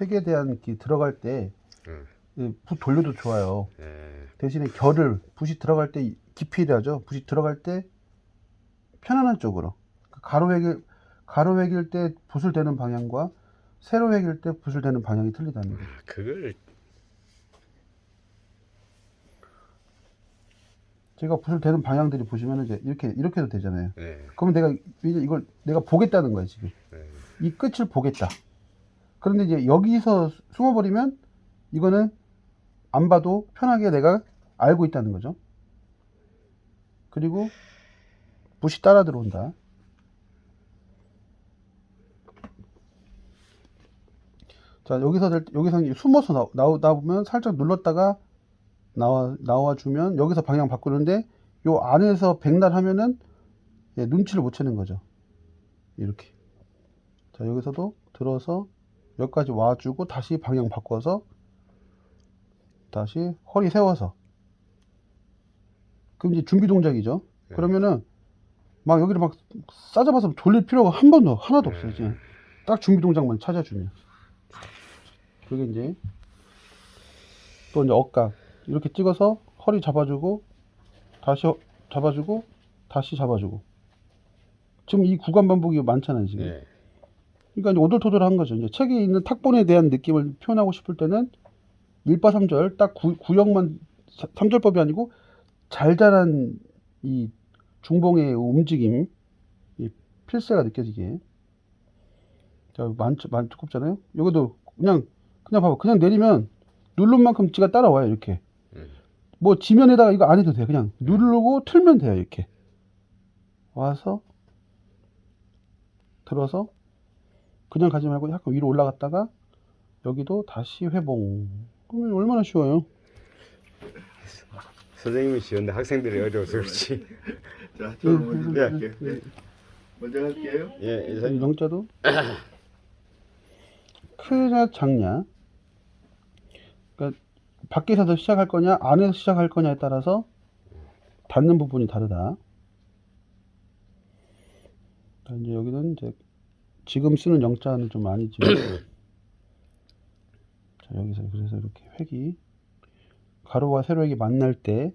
획에 대한 기 들어갈 때 음. 이붓 돌려도 좋아요. 예. 대신에 결을 붓이 들어갈 때 깊이라죠. 붓이 들어갈 때 편안한 쪽으로 그 가로 획일 가로 획일 때 붓을 대는 방향과 세로 획일 때 붓을 대는 방향이 틀리다는 거예요. 그걸 제가 붓을 대는 방향들이 보시면 이제 이렇게 이렇게도 되잖아요. 예. 그러면 내가 이제 이걸 내가 보겠다는 거예요 지금. 예. 이 끝을 보겠다. 그런데 이제 여기서 숨어버리면 이거는 안 봐도 편하게 내가 알고 있다는 거죠. 그리고 붓이 따라 들어온다. 자 여기서 될- 여기서 숨어서 나, 나오다 보면 살짝 눌렀다가 나와 나와 주면 여기서 방향 바꾸는데 요 안에서 백날 하면은 예, 눈치를 못 채는 거죠. 이렇게. 자 여기서도 들어서 여기까지 와주고 다시 방향 바꿔서 다시 허리 세워서. 그럼 이제 준비 동작이죠. 네. 그러면은 막 여기를 막 싸잡아서 돌릴 필요가 한 번도 하나도 없어요 이제 딱 준비 동작만 찾아주면. 그게 이제 또 이제 억각. 이렇게 찍어서 허리 잡아주고 다시 허- 잡아주고 다시 잡아주고. 지금 이 구간 반복이 많잖아요 지금. 예. 그러니까 이제 오돌토돌한 거죠. 이제 책에 있는 탁본에 대한 느낌을 표현하고 싶을 때는 일바삼절 딱 구, 구역만 사- 삼절법이 아니고 잘잘한 이 중봉의 움직임, 이 필세가 느껴지게. 자, 만, 만 두껍잖아요. 여기도 그냥 그냥 봐봐. 그냥 내리면 누른 만큼 지가 따라와요. 이렇게. 음. 뭐 지면에다가 이거 안 해도 돼. 그냥 누르고 틀면 돼요. 이렇게. 와서 들어서 그냥 가지 말고 약간 위로 올라갔다가 여기도 다시 회봉. 그러면 얼마나 쉬워요. 선생님은 쉬운데 학생들이 어려워서 그렇지. 자, 저는 먼저 예. 할게요. 네. 먼저 할게요. 예, 이 이사님. 영자도 크냐 작냐. 그러니까 밖에서도 시작할 거냐 안에서 시작할 거냐에 따라서 닿는 부분이 다르다. 자, 이제 여기는 이제 지금 쓰는 영자는 좀 아니지만 자 여기서 그래서 이렇게 획이 가로와 세로획이 만날 때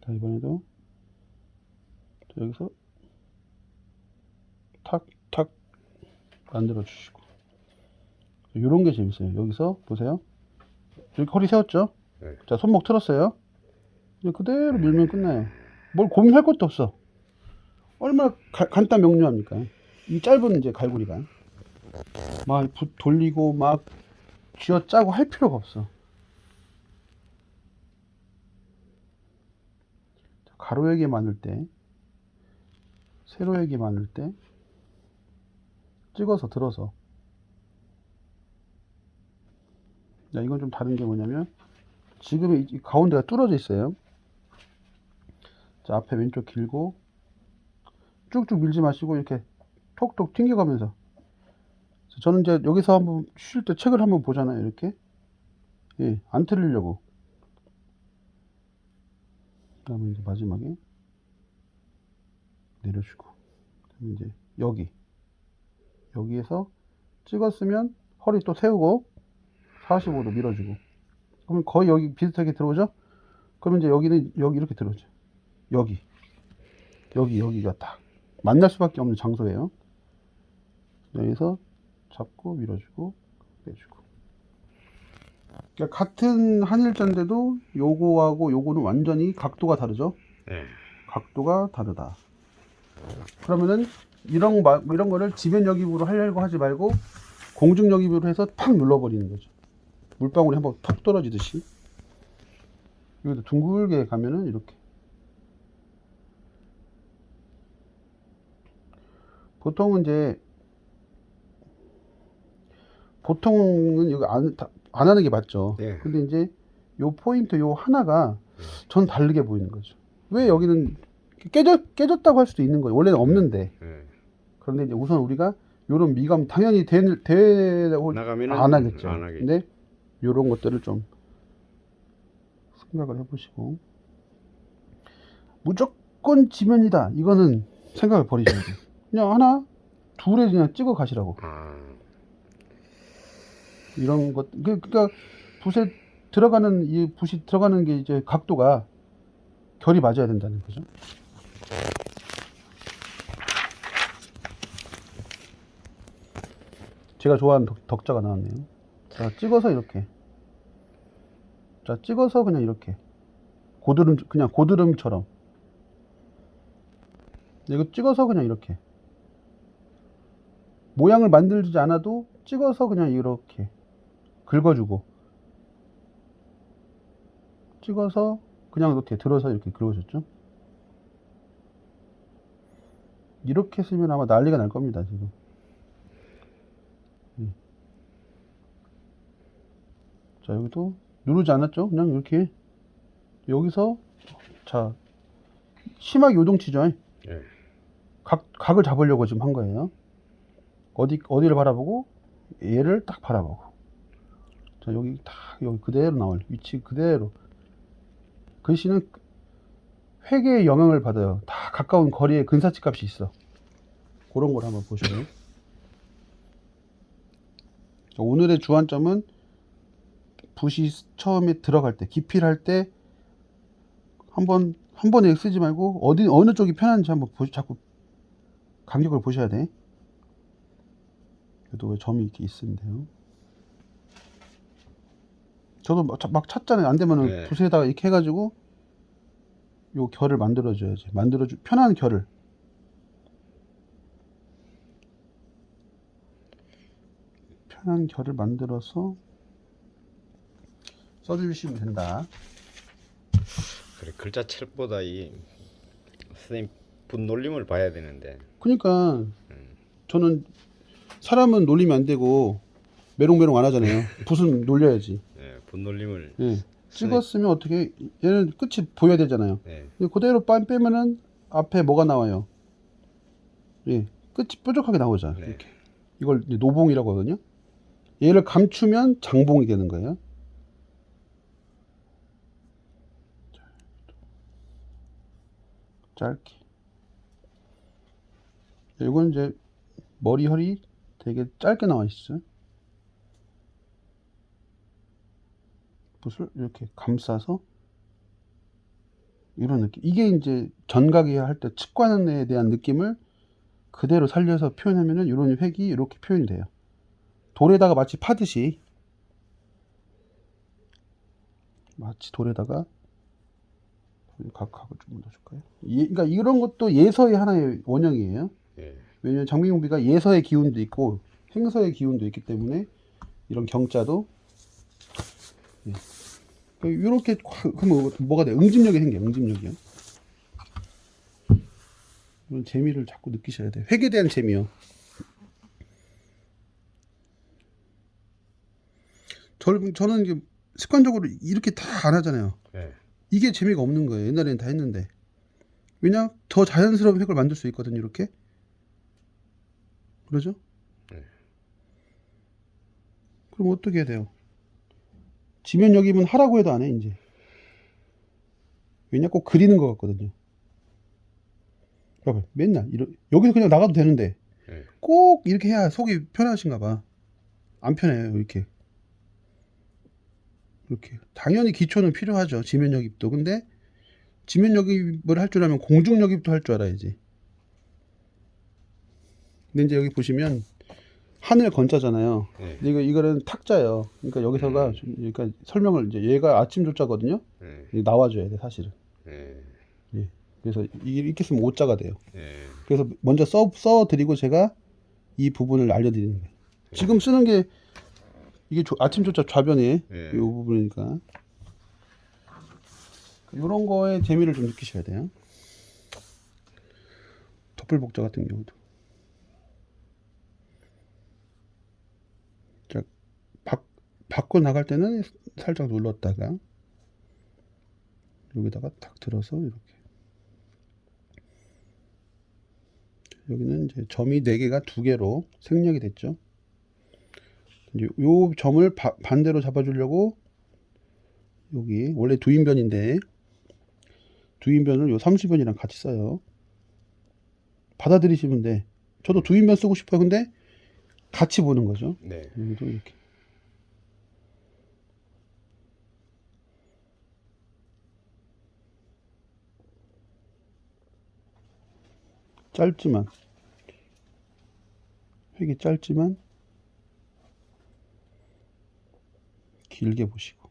자, 이번에도 자, 여기서 탁탁 만들어 주시고 이런 게 재밌어요. 여기서 보세요. 이렇게 허리 세웠죠? 네. 자 손목 틀었어요. 이제 그대로 밀면 끝나요. 뭘 고민할 것도 없어. 얼마나 가- 간단 명료합니까? 이 짧은 이제 갈고리가 막붓 돌리고 막 쥐어 짜고 할 필요가 없어. 가로액이 많을 때, 세로액이 많을 때, 찍어서 들어서. 자, 이건 좀 다른 게 뭐냐면, 지금 이- 이 가운데가 뚫어져 있어요. 자, 앞에 왼쪽 길고, 쭉쭉 밀지 마시고, 이렇게 톡톡 튕겨가면서. 저는 이제 여기서 한번 쉴 때 책을 한번 보잖아요, 이렇게. 예, 안 틀리려고. 그 다음에 이제 마지막에 내려주고 이제 여기 여기에서 찍었으면 허리 또 세우고 45도 밀어주고 그러면 거의 여기 비슷하게 들어오죠 그러면 이제 여기는 여기 이렇게 들어오죠 여기 여기 여기가 딱 만날 수밖에 없는 장소예요 여기서 잡고 밀어주고 빼주고 그러니까 같은 한일자인데도 요거하고 요거는 완전히 각도가 다르죠. 예. 각도가 다르다. 그러면은 이런 마- 이런 거를 지면 역입으로 하려고 하지 말고 공중 역입으로 해서 팍 눌러버리는 거죠. 물방울이 한번 턱 떨어지듯이. 여기도 둥글게 가면은 이렇게. 보통은 이제 보통은 여기 안, 다- 안 하는 게 맞죠. 예. 근데 이제 요 포인트 요 하나가 전 다르게 보이는 거죠. 왜 여기는 깨졌, 깨졌다고 할 수도 있는 거예요. 원래는 없는데. 예. 그런데 이제 우선 우리가 요런 미감 당연히 대, 대라고 나가면은 안 하겠죠. 안 하겠죠. 근데 요런 것들을 좀 생각을 해보시고 무조건 지면이다. 이거는 생각을 버리셔야 돼요. 그냥 하나 둘에 그냥 찍어 가시라고 아, 이런 것 그- 그러니까 붓에 들어가는 이 붓이 들어가는 게 이제 각도가 결이 맞아야 된다는 거죠. 제가 좋아하는 덕, 덕자가 나왔네요. 자, 찍어서 이렇게. 자, 찍어서 그냥 이렇게. 고드름, 그냥 고드름처럼. 이거 찍어서 그냥 이렇게. 모양을 만들지 않아도 찍어서 그냥 이렇게. 긁어주고. 찍어서 그냥 이렇게 들어서 이렇게 긁어줬죠. 이렇게 쓰면 아마 난리가 날 겁니다, 지금. 음. 자, 여기도 누르지 않았죠? 그냥 이렇게. 여기서, 자, 심하게 요동치죠? 예. 각, 각을 잡으려고 지금 한 거예요. 어디, 어디를 바라보고, 얘를 딱 바라보고. 자, 여기 딱, 여기 그대로 나올, 위치 그대로. 글씨는 회계의 영향을 받아요. 다 가까운 거리에 근사치 값이 있어. 그런 걸 한번. 자, 오늘의 주안점은 붓이 처음에 들어갈 때, 기필 할 때, 한번, 한 번에 쓰지 말고, 어디, 어느 쪽이 편한지 한번 보, 자꾸 간격을 보셔야 돼. 그래도 왜 점이 이렇게 돼요. 저도 막, 자- 막 찾잖아요. 안 되면은 네. 붓에다가 이렇게 해가지고 요 결을 만들어줘야지. 만들어주 편한 결을. 편한 결을 만들어서 써주시면 된다. 그래 글자 책보다 이 선생님 분 놀림을 봐야 되는데 그러니까 저는 사람은 놀리면 안 되고 메롱메롱 안 하잖아요. 붓은 놀려야지. 예, 분놀림을 예. 찍었으면 어떻게 얘는 끝이 보여야 되잖아요. 예, 근데 그대로 빤 빼면은 앞에 뭐가 나와요? 예, 끝이 뾰족하게 나오죠. 네. 이렇게. 이걸 이제 노봉이라고 하거든요. 얘를 감추면 장봉이 되는 거예요. 짧게. 이건 이제 머리 혈이 되게 짧게 나와 있어요. 붓을 이렇게 감싸서 이런 느낌. 이게 이제 전각이 할 때 측관에 대한 느낌을 그대로 살려서 표현하면은 이런 획이 이렇게 표현이 돼요. 돌에다가 마치 파듯이 마치 돌에다가 각 각을 좀 넣어줄까요? 예, 그러니까 이런 것도 예서의 하나의 원형이에요. 예, 왜냐면 장미용비가 예서의 기운도 있고 행서의 기운도 있기 때문에 이런 경자도 이렇게 그러면 뭐가 돼? 응집력이 생겨. 응집력이요. 이런 재미를 자꾸 느끼셔야 돼. 획에 대한 재미요. 저는 저는 이게 습관적으로 이렇게 다 안 하잖아요. 예, 이게 재미가 없는 거예요. 옛날에는 다 했는데. 왜냐? 더 자연스러운 획을 만들 수 있거든요. 이렇게. 그러죠? 네. 그럼 어떻게 해야 돼요? 지면역이면 하라고 해도 안 해, 이제. 왜냐? 꼭 그리는 것 같거든요. 봐봐. 맨날. 이러, 여기서 그냥 나가도 되는데. 예. 꼭 이렇게 해야 속이 편하신가 봐. 안 편해요, 이렇게. 이렇게. 당연히 기초는 필요하죠. 지면역입도. 근데 지면역입을 할 줄 알면 공중역입도 할 줄 알아야지. 근데 이제 여기 보시면 하늘 건자잖아요. 예, 근데 이거 이거는 탁자예요. 그러니까 여기서가 좀 그러니까 설명을 이제 얘가 아침 조자거든요. 예, 이게 나와줘야 돼 사실은. 예, 그래서 이게 이렇게 쓰면 오자가 돼요. 예, 그래서 먼저 써, 써 드리고 제가 이 부분을 알려드리는 거예요. 지금 쓰는 게 이게 조- 아침 조자 좌변에 예. 이 부분이니까 이런 거에 재미를 좀 느끼셔야 돼요. 덮을복자 같은 경우도. 자, 바, 바꿔 나갈 때는 살짝 눌렀다가 여기다가 탁 들어서 이렇게. 여기는 이제 점이 4개가 2개로 생략이 됐죠. 이제 요 점을 바- 반대로 잡아주려고 여기 원래 두인변인데 두인변을 요 삼수변이랑 같이 써요. 받아들이시면 돼. 저도 두인면 쓰고 싶어요. 근데 같이 보는 거죠. 네. 여기도 이렇게. 짧지만 획이 짧지만 길게 보시고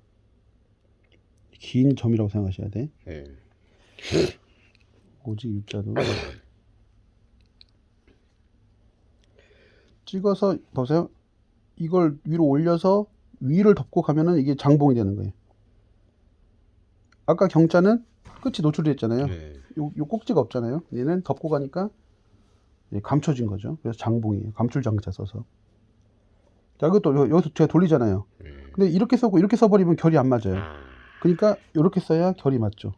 긴 점이라고 생각하셔야 돼. 네. 오직 U자로 찍어서 보세요. 이걸 위로 올려서 위를 덮고 가면은 이게 장봉이 되는 거예요. 아까 경자는 끝이 노출이 됐잖아요. 네. 요, 요 꼭지가 없잖아요. 얘는 덮고 가니까 감춰진 거죠. 그래서 장봉이에요. 감출 장자 써서. 자, 이것도 여- 여기서 제가 돌리잖아요. 네. 근데 이렇게 써고 이렇게 써버리면 결이 안 맞아요. 아, 그러니까 이렇게 써야 결이 맞죠.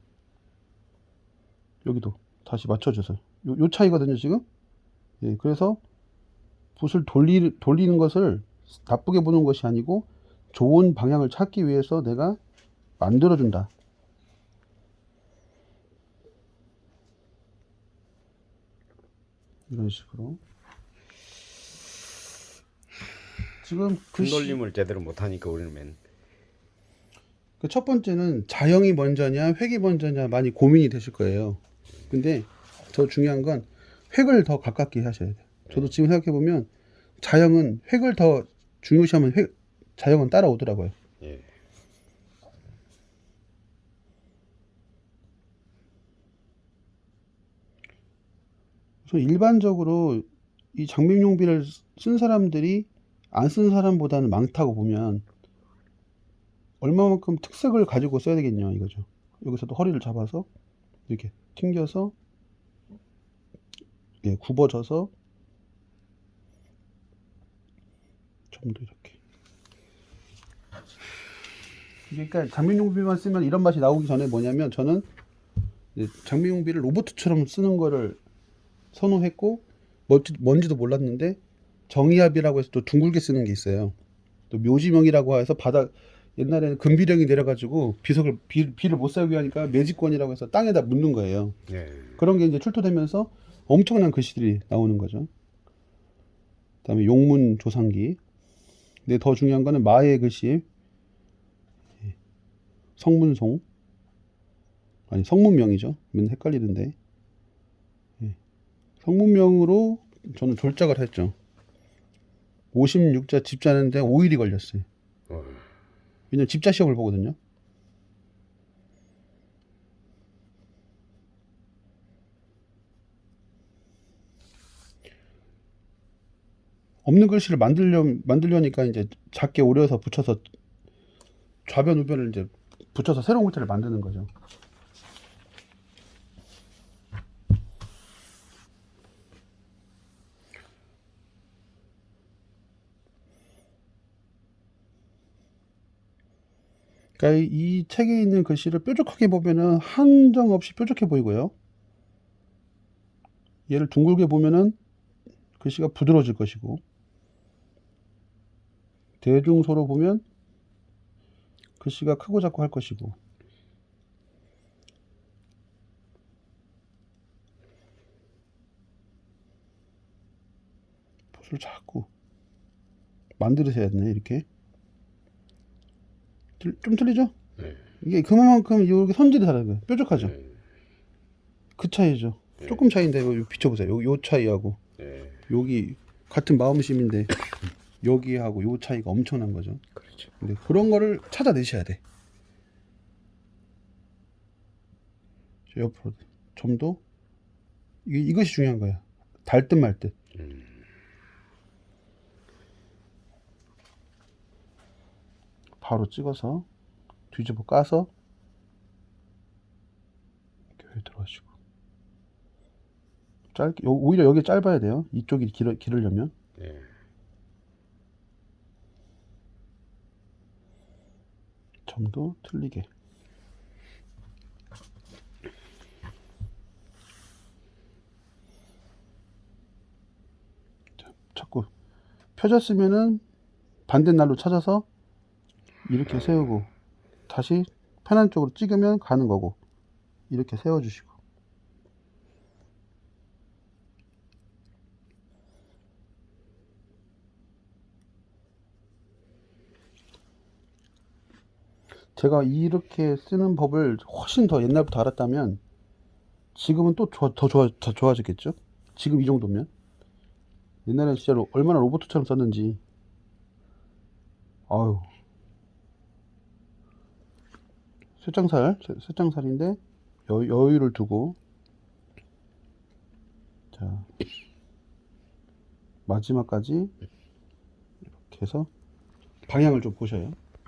여기도 다시 맞춰줘서 요, 요 차이거든요 지금. 예, 그래서 붓을 돌리, 돌리는 것을 나쁘게 보는 것이 아니고 좋은 방향을 찾기 위해서 내가 만들어준다. 이런 식으로. 지금 글씨, 분놀림을 제대로 못하니까 우리는 맨 그첫 번째는 자형이 먼저냐 획이 먼저냐 많이 고민이 되실 거예요. 근데 더 중요한 건 획을 더 가깝게 하셔야 돼요. 저도 지금 생각해 보면 자형은 획을 더 중요시하면 획, 자형은 따라오더라고요. 예. 그래서 일반적으로 이 장명용비를 쓴 사람들이 안 쓴 사람보다는 많다고 보면 얼마만큼 특색을 가지고 써야 되겠냐 이거죠. 여기서도 허리를 잡아서 이렇게 튕겨서 예, 굽어져서 좀 더 이렇게. 그러니까 장명용비만 쓰면 이런 맛이 나오기 전에 뭐냐면 저는 이제 장명용비를 로봇처럼 쓰는 거를 선호했고 뭔지, 뭔지도 몰랐는데 정의합이라고 해서 또 둥글게 쓰는 게 있어요. 또 묘지명이라고 해서 바닥 옛날에는 금비령이 내려가지고 비석을 비, 비를 못 살게 하니까 매직권이라고 해서 땅에다 묻는 거예요. 예. 그런 게 이제 출토되면서 엄청난 글씨들이 나오는 거죠. 그다음에 용문 조상기. 근데 더 중요한 거는 마의 글씨. 예. 성문송. 아니 성문명이죠. 맨날 헷갈리는데. 예. 성문명으로 저는 졸작을 했죠. 56자 집자는데 5일이 걸렸어요. 어, 왜냐면 집자 시험을 보거든요. 없는 글씨를 만들려 만들려니까 이제 작게 오려서 붙여서 좌변 우변을 이제 붙여서 새로운 글자를 만드는 거죠. 그러니까 이- 이 책에 있는 글씨를 뾰족하게 보면은 한정 없이 뾰족해 보이고요. 얘를 둥글게 보면은 글씨가 부드러워질 것이고 대중소로 보면 글씨가 크고 작고 할 것이고 붓을 자꾸 만들으셔야 되네 이렇게 틀- 좀 틀리죠? 네. 이게 그만큼 이렇게 선질이 다른 거예요 뾰족하죠? 네. 그 차이죠 조금 차이인데 이거 비춰보세요 요, 요 차이하고 네. 여기 같은 마음심인데 여기하고 요 차이가 엄청난 거죠. 그렇죠. 근데 그런 거를 찾아내셔야 돼. 저 옆으로 좀 더 이것이 중요한 거야. 달 듯 말 듯. 음. 바로 찍어서 뒤집어 까서 교회 들어가시고 짧게 요- 오히려 여기 짧아야 돼요. 이쪽이 길어, 기르려면 네. 점도 틀리게. 자, 자꾸 펴졌으면은 반대 날로 찾아서 이렇게 세우고 다시 편한 쪽으로 찍으면 가는 거고 이렇게 세워주시고. 제가 이렇게 쓰는 법을 훨씬 더 옛날부터 알았다면 지금은 또 더 좋아, 더 좋아졌겠죠? 지금 이 정도면? 옛날엔 진짜로 얼마나 로봇처럼 썼는지. 아유. 쇠장살 쇠- 쇠장살인데 여, 여유를 두고. 자 마지막까지 이렇게 해서 방향을 좀 보셔요